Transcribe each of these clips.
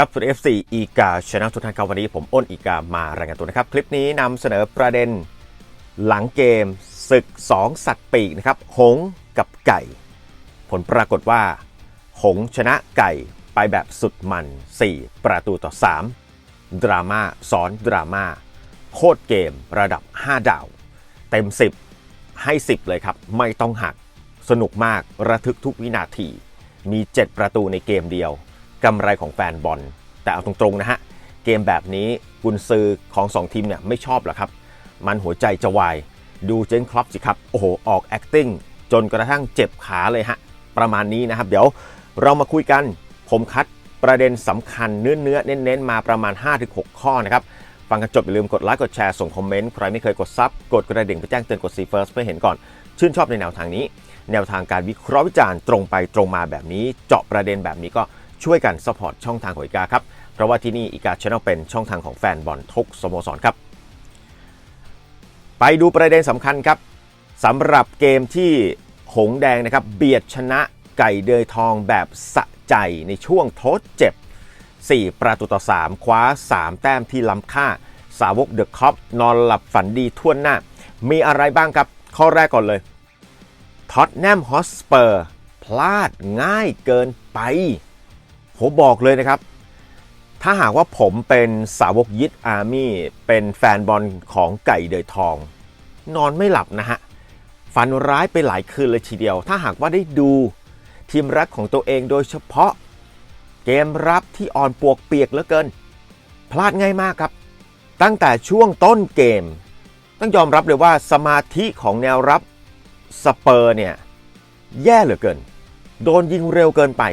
ครับสุด F4 อีกาช anel ทุกท่านครับวันนี้ผมอ้นอีกามารายงานตัวนะครับ คลิปนี้นำเสนอประเด็นหลังเกมศึก 2 สัตว์ปีกนะครับ หงกับไก่ ผลปรากฏว่า หงชนะไก่ไปแบบสุดมัน 4 ประตูต่อ 3 ดราม่าซ้อนดราม่าโคตรเกมระดับ 5 ดาว เต็ม 10 ให้ 10 เลยครับ ไม่ต้องหักสนุกมากระทึกทุกวินาทีมี 7 ประตูในเกมเดียว กำไรของแฟนบอล แต่เอาตรงๆนะฮะ เกมแบบนี้กุนซือของ 2 ทีมเนี่ยไม่ชอบหรอครับ มันหัวใจจะวาย ดูเจนครอปสิครับ โอ้โห ออก acting จนกระทั่งเจ็บขาเลยฮะ ประมาณนี้นะครับ เดี๋ยวเรามาคุยกัน ผมคัดประเด็นสำคัญเนื้อเนื้อเน้นๆ มาประมาณ 5-6 ข้อนะครับฟังกันจบอย่าลืมกดไลค์กดแชร์ส่งคอมเมนต์ใครไม่เคยกดซับกดกระดิ่งไปแจ้งเตือนกดซีเฟิร์สเพื่อเห็นก่อน ชื่นชอบในแนวทางนี้ แนวทางการวิเคราะห์วิจารณ์ตรงไปตรงมาแบบนี้ เจาะประเด็นแบบนี้ก็ ช่วยกันสปอร์ตช่องทางของอีกาครับ เพราะว่าที่นี่อีกาช n นลเป็นช่องทางของแฟนบอลทุกสโมสรครับ ไปดูประเด็นสำคัญครับสำหรับเกมที่หงแดงนะครับเบียดชนะไก่เดยทองแบบสะใจในช่วงทดเจ็บ 4 ประตูต่อ 3 คว้า 3 แต้มที่ล้ำค่า สาวกเดอะคอปนอนหลับฝันดีทั่วหน้า มีอะไรบ้างครับ ข้อแรกก่อนเลยท็อตแนมฮอสเปอร์พลาดง่ายเกินไป ผมบอกเลยนะครับ ถ้าหากว่าผมเป็นสาวกยิดอาร์มี่เป็นแฟนบอลของไก่เดยทอง นอนไม่หลับนะฮะ ฝันร้ายไปหลายคืนเลยทีเดียว ถ้าหากว่าได้ดูทีมรักของตัวเองโดยเฉพาะ เกมรับที่อ่อนปวกเปียกเหลือเกิน พลาดง่ายมากครับ ตั้งแต่ช่วงต้นเกม ต้องยอมรับเลยว่าสมาธิของแนวรับสเปอร์เนี่ยแย่เหลือเกิน โดนยิงเร็วเกินไป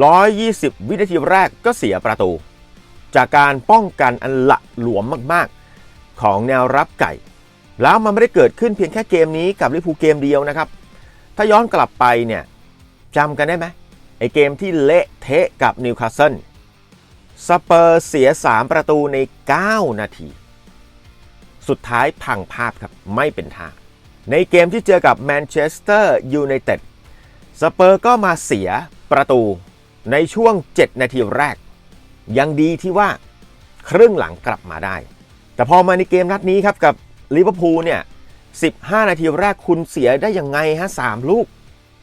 120 วินาทีแรกก็เสียประตู จากการป้องกันอันละหลวมมากๆ ของแนวรับไก่ แล้วมันไม่ได้เกิดขึ้นเพียงแค่เกมนี้กับลิพูเกมเดียวนะครับ ถ้าย้อนกลับไปเนี่ยจำกันได้ไหมไอเกมที่เละเทะกับนิวคาสเซิลสเปอร์เสีย 3 ประตูใน 9 นาที สุดท้ายพังภาพครับ ไม่เป็นท่า ในเกมที่เจอกับแมนเชสเตอร์ยูไนเต็ดสเปอร์ก็มาเสียประตู ในช่วง 7 นาทีแรก ยังดีที่ว่าครึ่งหลังกลับมาได้ แต่พอมาในเกมนัดนี้ครับกับลิเวอร์พูลเนี่ย 15 นาทีแรกคุณเสียได้ยังไงฮะ3ลูก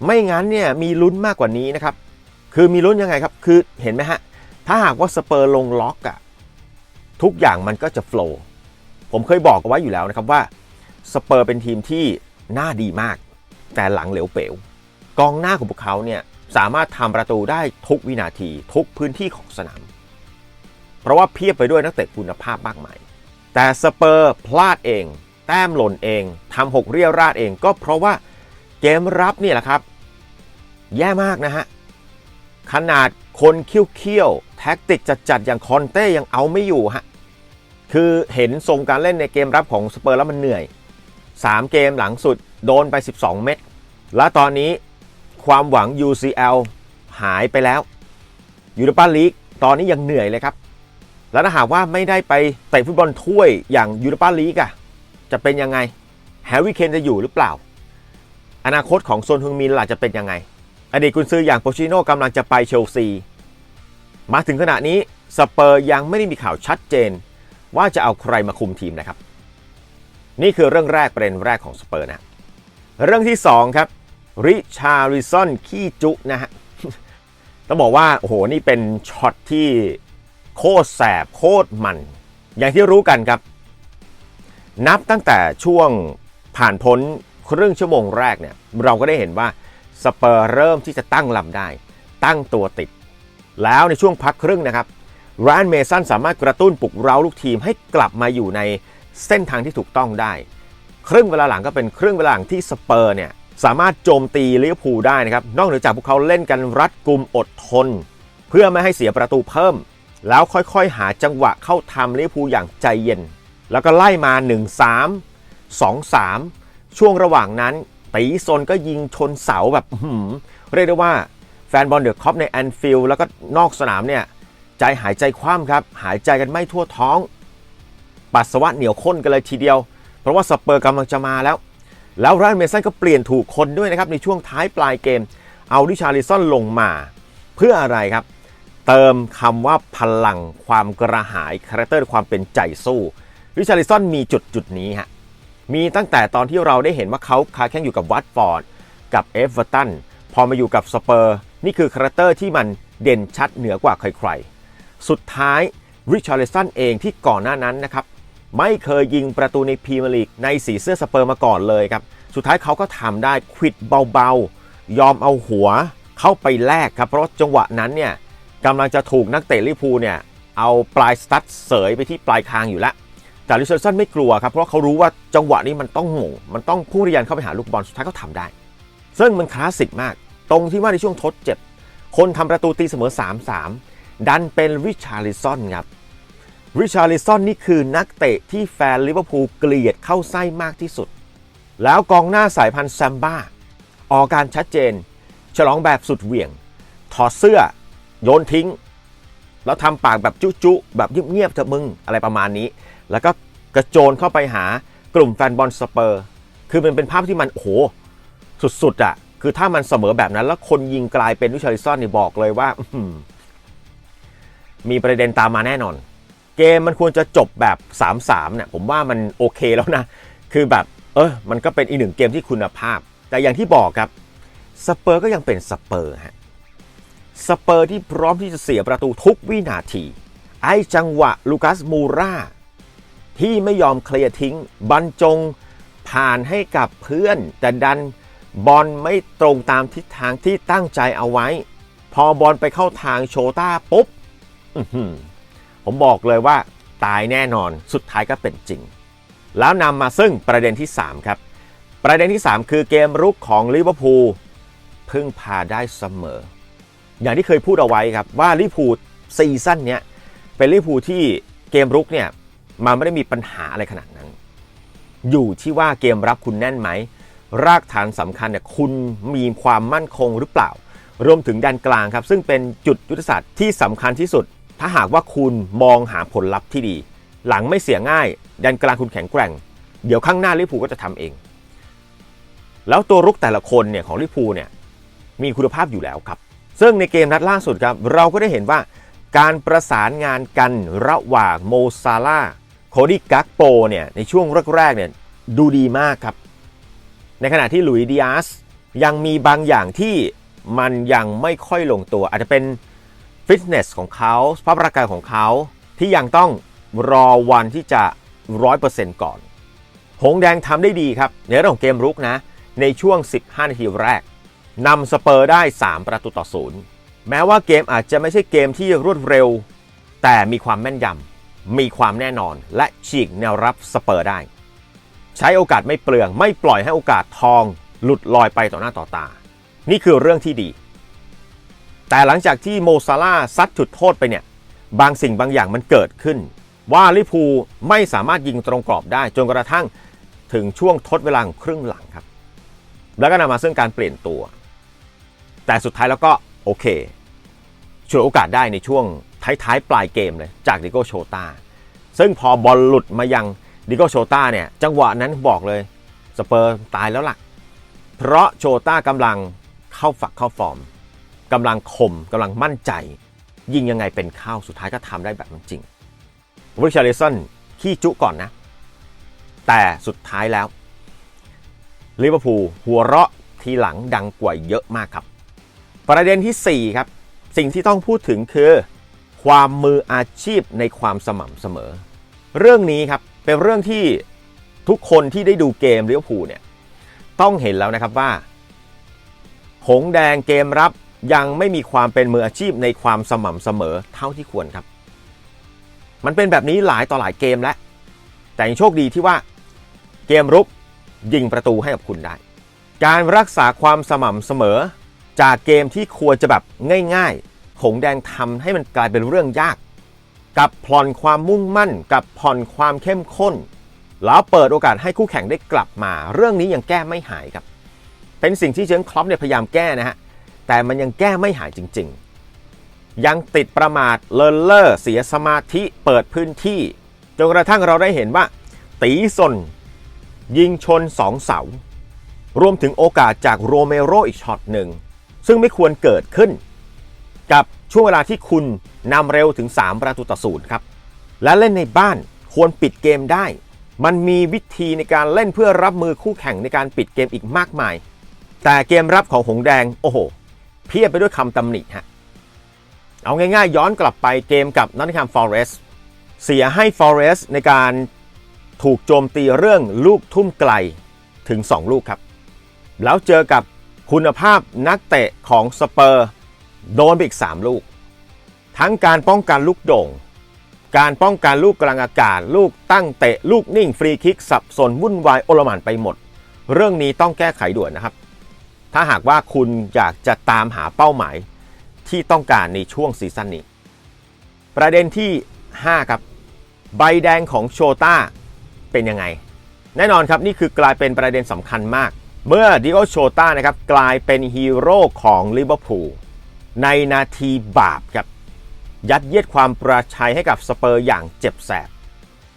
ไม่งั้นเนี่ยมีลุ้นมากกว่านี้นะครับ คือมีลุ้นยังไงครับ คือเห็นไหมฮะ ถ้าหากว่าสเปอร์ลงล็อกอะทุกอย่างมันก็จะโฟล์ผมเคยบอกเอาไว้อยู่แล้วนะครับว่าสเปอร์เป็นทีมที่หน้าดีมาก แต่หลังเหลวเป๋วกองหน้าของพวกเขาเนี่ย สามารถทำประตูได้ทุกวินาทีทุกพื้นที่ของสนาม เพราะว่าเพียบไปด้วยนักเตะคุณภาพมากมาย แต่สเปอร์พลาดเอง แต้มหล่นเองทำหกเรียวราดเองก็เพราะว่าเกมรับนี่แหละครับ แย่มากนะฮะ ขนาดคนเคี้ยวๆแท็กติกจัดๆอย่างคอนเต้ยังเอาไม่อยู่ฮะ คือเห็นทรงการเล่นในเกมรับของสเปอร์แล้วมันเหนื่อย 3 เกมหลังสุดโดนไป 12 เม็ดและตอนนี้ ความหวัง UCL หายไปแล้วยูโรปาลีกตอนนี้ยังเหนื่อยเลยครับ แล้วถ้าหากว่าไม่ได้ไปเตะฟุตบอลถ้วยอย่างยูโรปาลีกอะจะเป็นยังไงแฮร์รี่เคนจะอยู่หรือเปล่า อนาคตของโซนฮึงมินล่ะจะเป็นยังไง อดีตกุนซืออย่างโปชิโน่กำลังจะไปเชลซี มาถึงขณะนี้สเปอร์ยังไม่ได้มีข่าวชัดเจน ว่าจะเอาใครมาคุมทีมนะครับ นี่คือเรื่องแรกประเด็นแรกของสเปอร์นะ เรื่องที่ 2 ครับ ริชาริซอนขี้จุนะฮะ ต้องบอกว่า โอ้โห นี่เป็นช็อตที่โคตรแสบโคตรมัน อย่างที่รู้กันครับ นับตั้งแต่ช่วงผ่านพ้นครึ่งชั่วโมงแรกเนี่ย เราก็ได้เห็นว่าสเปอร์เริ่มที่จะตั้งลำได้ ตั้งตัวติด แล้วในช่วงพักครึ่งนะครับรานเมสันสามารถกระตุ้นปลุกเร้าลูกทีมให้กลับมาอยู่ในเส้นทางที่ถูกต้องได้ ครึ่งเวลาหลังก็เป็นครึ่งเวลาหลังที่สเปอร์เนี่ย สามารถโจมตีลิเวอร์พูลได้นะครับ นอกเหนือจากพวกเขาเล่นกันรัดกุมอดทน เพื่อไม่ให้เสียประตูเพิ่ม แล้วค่อยๆ หาจังหวะเข้าทำลิเวอร์พูลอย่างใจเย็น แล้วก็ไล่มา 1-3 2-3 ช่วงระหว่างนั้นตีซนก็ยิงชนเสาแบบเรียกได้ว่าแฟนบอลเดอะคอปในแอนฟิลด์แล้วก็นอกสนามเนี่ยใจหายใจคว่ำครับ หายใจกันไม่ทั่วท้อง ปัสสาวะเหนียวข้นกันเลยทีเดียว เพราะว่าสเปอร์กำลังจะมาแล้ว แล้วรานเมสันก็เปลี่ยนถูกคนด้วยนะครับในช่วงท้ายปลายเกม เอาดิชาริซอนลงมา เพื่ออะไรครับ เติมคำว่าพลังความกระหายคาแรคเตอร์ความเป็นใจสู้ริชาริสันมีจุดจุดนี้ฮะมีตั้งแต่ตอนที่เราได้เห็นว่าเขาคาแข่งอยู่กับวัตฟอร์ดกับเอฟเวอร์ตันพอมาอยู่กับสเปอร์นี่คือคาแรคเตอร์ที่มันเด่นชัดเหนือกว่าใครๆ สุดท้ายริชาริสันเองที่ก่อนหน้านั้นนะครับ ไม่เคยยิงประตูในพรีเมียร์ลีกในสีเสื้อสเปอร์มาก่อนเลยครับ สุดท้ายเขาก็ทำได้ควิดเบาๆ ยอมเอาหัวเข้าไปแลกครับ เพราะจังหวะนั้นเนี่ยกำลังจะถูกนักเตะลิพูลเนี่ยเอาปลายสตั๊ดเสยไปที่ปลายคางอยู่แล้ว แต่ริชาร์ดสันไม่กลัวครับ เพราะเขารู้ว่าจังหวะนี้มันต้องหม่งมันต้องพุ่งทะยานเข้าไปหาลูกบอลสุดท้ายเขาทำได้ ซึ่งมันคลาสสิกมาก ตรงที่ว่าในช่วงทดเจ็บ คนทำประตูตีเสมอ 3-3 ดันเป็นริชาร์ลิซอนครับ ริชาร์ลิซอนนี่คือนักเตะที่แฟนลิเวอร์พูลเกลียดเข้าไส้มากที่สุด แล้วกองหน้าสายพันธุ์แซมบ้า ออกการชัดเจน ฉลองแบบสุดเหวี่ยง ถอดเสื้อ โยนทิ้ง แล้วทำปากแบบจุๆแบบเงียบๆเถอะมึงอะไรประมาณนี้ แล้วก็กระโจนเข้าไปหากลุ่มแฟนบอลสเปอร์ คือมันเป็นภาพที่มันโอ้โหสุดๆอะ่ะ คือถ้ามันเสมอแบบนั้น แล้วคนยิงกลายเป็นวิชาริซอนนี่บอกเลยว่ามีประเด็นตามมาแน่นอน เกมมันควรจะจบแบบ 3-3เนี่ยผมว่ามันโอเคแล้วนะ คือแบบเออมันก็เป็นอีกหนึ่งเกมที่คุณภาพ แต่อย่างที่บอกครับสเปอร์ก็ยังเป็นสเปอร์ฮะสเปอร์ที่พร้อมที่จะเสียประตูทุกวินาที ไอ้จังหวะลูคัสมูราที่ไม่ยอมเคลียร์ทิ้ง บรรจงผ่านให้กับเพื่อน แต่ดันบอลไม่ตรงตามทิศทางที่ตั้งใจเอาไว้ พอบอลไปเข้าทางโชต้าปุ๊บอื้อหือ ผมบอกเลยว่าตายแน่นอนสุดท้ายก็เป็นจริง แล้วนำมาซึ่งประเด็นที่ 3 ครับ ประเด็นที่ 3 คือเกมรุกของลิเวอร์พูลพึ่งพาได้เสมอ อย่างที่เคยพูดเอาไว้ครับว่าลิเวอร์พูลซีซั่นเนี้ยเป็นลิเวอร์พูลที่เกมรุกเนี่ยมันไม่ได้มีปัญหาอะไรขนาดนั้น อยู่ที่ว่าเกมรับคุณแน่นไหม รากฐานสำคัญเนี่ยคุณมีความมั่นคงหรือเปล่า รวมถึงแดนกลางครับ ซึ่งเป็นจุดยุทธศาสตร์ที่สำคัญที่สุด ถ้าหากว่าคุณมองหาผลลัพธ์ที่ดี หลังไม่เสียง่ายแดนกลางคุณแข็งแกร่ง เดี๋ยวข้างหน้าลิเวอร์พูก็จะทำเอง แล้วตัวรุกแต่ละคนเนี่ยของลิเวอร์พูเนี่ยมีคุณภาพอยู่แล้วครับ ซึ่งในเกมนัดล่าสุดครับ เราก็ได้เห็นว่าการประสานงานกันระหว่างโมซาลาโคดี้กักโปเนี่ยในช่วงแรกๆเนี่ยดูดีมากครับ ในขณะที่ลุยดิอาสยังมีบางอย่างที่มันยังไม่ค่อยลงตัว อาจจะเป็น ฟิตเนสของเขาสภาพร่างกายของเขาที่ยังต้องรอวันที่จะ 100%ก่อน หงแดงทำได้ดีครับ ในเรื่องของเกมรุกนะ ในช่วง 15 นาทีแรกนำสเปอร์ได้ 3 ประตูต่อศูนย์แม้ว่าเกมอาจจะไม่ใช่เกมที่รวดเร็ว แต่มีความแม่นยำมีความแน่นอนและฉีกแนวรับสเปอร์ได้ ใช้โอกาสไม่เปลืองไม่ปล่อยให้โอกาสทองหลุดลอยไปต่อหน้าต่อตา นี่คือเรื่องที่ดี แต่หลังจากที่โมซาลาซัดจุดโทษไปเนี่ย บางสิ่งบางอย่างมันเกิดขึ้น ว่าลิพูไม่สามารถยิงตรงกรอบได้จนกระทั่งถึงช่วงทดเวลาครึ่งหลังครับ แล้วก็นำมาซึ่งการเปลี่ยนตัว แต่สุดท้ายแล้วก็โอเคช่วยโอกาสได้ในช่วงท้ายๆปลายเกมเลยจากดิโกโชตาซึ่งพอบอลหลุดมายังดิโกโชตาเนี่ยจังหวะนั้นบอกเลยสเปอร์ตายแล้วล่ะ เพราะโชตากำลังเข้าฝักเข้าฟอร์ม กำลังคมกำลังมั่นใจ ยิงยังไงเป็นเข้าสุดท้ายก็ทำได้แบบนั้นจริงริชาร์ลิสันขี้จุก่อนนะ แต่สุดท้ายแล้วลิเวอร์พูลหัวเราะทีหลังดังกว่าเยอะมากครับ ประเด็นที่ 4 ครับ สิ่งที่ต้องพูดถึงคือ ความมืออาชีพในความสม่ำเสมอ เรื่องนี้ครับเป็นเรื่องที่ทุกคนที่ได้ดูเกมลิเวอร์พูลเนี่ยต้องเห็นแล้วนะครับว่า หงแดงเกมรับ ยังไม่มีความเป็นมืออาชีพในความสม่ำเสมอเท่าที่ควรครับ มันเป็นแบบนี้หลายต่อหลายเกมแล้ว แต่ยังโชคดีที่ว่า เกมรุกยิงประตูให้กับคุณได้ การรักษาความสม่ำเสมอ จากเกมที่ควรจะแบบง่ายๆ หงแดงทำให้มันกลายเป็นเรื่องยาก กับผ่อนความมุ่งมั่น กับผ่อนความเข้มข้น แล้วเปิดโอกาสให้คู่แข่งได้กลับมา เรื่องนี้ยังแก้ไม่หายครับ เป็นสิ่งที่เจิงคล็อปเนี่ยพยายามแก้นะฮะ แต่มันยังแก้ไม่หายจริง ๆ ยังติดประมาทเลินเล่อเสียสมาธิเปิดพื้นที่จนกระทั่งเราได้เห็นว่า ตีสนยิงชนสองเสา รวมถึงโอกาสจากโรเมโรอีกช็อตหนึ่ง ซึ่งไม่ควรเกิดขึ้น กับช่วงเวลาที่คุณนำเร็วถึง 3 ประตูต่อศูนย์ครับ และเล่นในบ้านควรปิดเกมได้ มันมีวิธีในการเล่นเพื่อรับมือคู่แข่งในการปิดเกมอีกมากมาย แต่เกมรับของหงแดง โอ้โห เพียบไปด้วยคำตำหนิฮะเอาง่ายๆ ย้อนกลับไปเกมกับนอตติงแฮมฟอเรสต์เสียให้ฟอเรสต์ในการถูกโจมตีเรื่องลูกทุ่มไกลถึง 2 ลูกครับ แล้วเจอกับคุณภาพนักเตะของสเปอร์โดนไปอีก 3 ลูก ทั้งการป้องกันลูกโด่ง การป้องกันลูกกลางอากาศ ลูกตั้งเตะ ลูกนิ่งฟรีคิกสับสนวุ่นวายโอลหมานไปหมด เรื่องนี้ต้องแก้ไขด่วนนะครับ ถ้าหากว่าคุณอยากจะตามหาเป้าหมายที่ต้องการในช่วงซีซั่นนี้ ประเด็นที่ 5 ครับ ใบแดงของโชต้าเป็นยังไง แน่นอนครับนี่คือกลายเป็นประเด็นสำคัญมาก เมื่อดิโอโชต้านะครับกลายเป็นฮีโร่ของลิเวอร์พูลในนาทีบาปครับยัดเยียดความประชัยให้กับสเปอร์อย่างเจ็บแสบ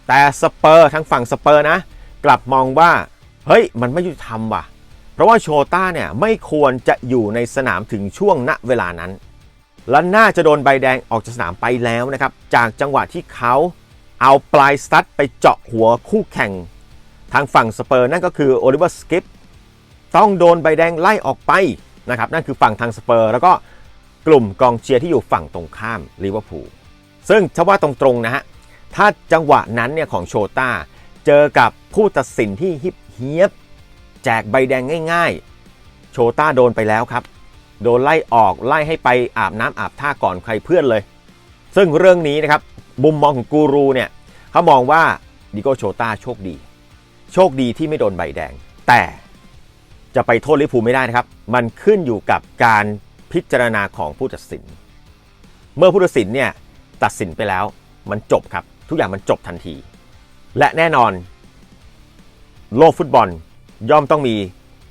แต่สเปอร์ทั้งฝั่งสเปอร์นะ กลับมองว่า เฮ้ย มันไม่ยุติธรรมว่ะ เพราะว่าโชต้าเนี่ยไม่ควรจะอยู่ในสนามถึงช่วงณเวลานั้นและน่าจะโดนใบแดงออกจากสนามไปแล้วนะครับ จากจังหวะที่เขาเอาปลายสตั๊ดไปเจาะหัวคู่แข่ง ทางฝั่งสเปอร์นั่นก็คือโอลิเวอร์สกิปต้องโดนใบแดงไล่ออกไปนะครับ นั่นคือฝั่งทางสเปอร์ แล้วก็กลุ่มกองเชียร์ที่อยู่ฝั่งตรงข้ามลิเวอร์พูลซึ่งถ้าว่าตรงๆนะฮะถ้าจังหวะนั้นเนี่ยของโชต้าเจอกับผู้ตัดสินที่ฮิปเฮียบ แจกใบแดงง่าย ๆ โชต้าโดนไปแล้วครับ โดนไล่ออกไล่ให้ไปอาบน้ำอาบท่าก่อนใครเพื่อนเลย ซึ่งเรื่องนี้นะครับมุมมองของกูรูเนี่ยเขามองว่าดิโกโชต้าโชคดี โชคดีที่ไม่โดนใบแดง แต่จะไปโทษลิเวอร์พูไม่ได้นะครับ มันขึ้นอยู่กับการพิจารณาของผู้ตัดสิน เมื่อผู้ตัดสินเนี่ยตัดสินไปแล้วมันจบครับ ทุกอย่างมันจบทันที และแน่นอน โลกฟุตบอล ย่อมต้องมี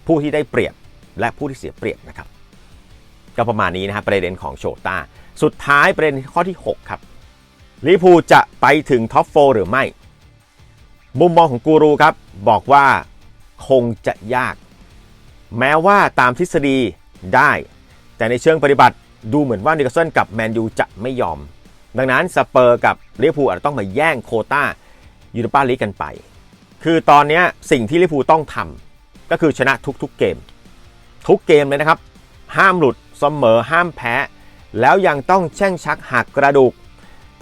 ผู้ที่ได้เปรียบและผู้ที่เสียเปรียบนะครับ ก็ประมาณนี้นะครับประเด็นของโชต้า สุดท้ายประเด็นข้อที่ 6 ครับลิพูจะไปถึงท็อปโฟหรือไม่ มุมมองของกูรูครับ บอกว่าคงจะยาก แม้ว่าตามทฤษฎีได้ แต่ในเชิงปฏิบัติดูเหมือนว่านิวคาสเซิลกับแมนยูจะไม่ยอม ดังนั้นสเปอร์กับลิเวอร์พูลอาจจะต้องมาแย่งโควต้ายูโรปาลีกกันไป คือตอนนี้สิ่งที่ลิเวอร์พูต้องทำก็คือชนะทุกๆเกม ทุกเกมเลยนะครับ ห้ามหลุดเสมอห้ามแพ้ แล้วยังต้องแช่งชักหักกระดูก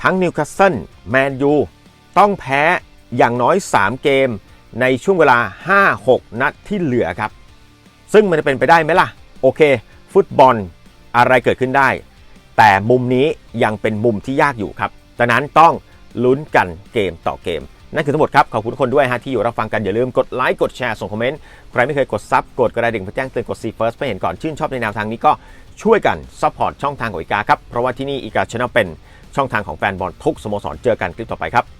ทั้งนิวคาสเซิลแมนยูต้องแพ้อย่างน้อย 3 เกมในช่วงเวลา 5-6 นัดที่เหลือครับ ซึ่งมันจะเป็นไปได้ไหมล่ะ โอเค ฟุตบอลอะไรเกิดขึ้นได้ แต่มุมนี้ยังเป็นมุมที่ยากอยู่ครับดังนั้นต้องลุ้นกันเกมต่อเกม นั่นคือทั้งหมดครับ ขอบคุณทุกคนด้วยฮะที่อยู่รับฟังกัน อย่าลืมกดไลค์กดแชร์ส่งคอมเมนต์ ใครไม่เคยกดซับกดกระดิ่งเพื่อแจ้งเตือนกดซีเฟิร์สเพื่อเห็นก่อนชื่นชอบในแนวทางนี้ก็ช่วยกันซัพพอร์ตช่องทางของอีกาครับเพราะว่าที่นี่อีกาชนะเป็นช่องทางของแฟนบอลทุกสโมสรเจอกันคลิปต่อไปครับ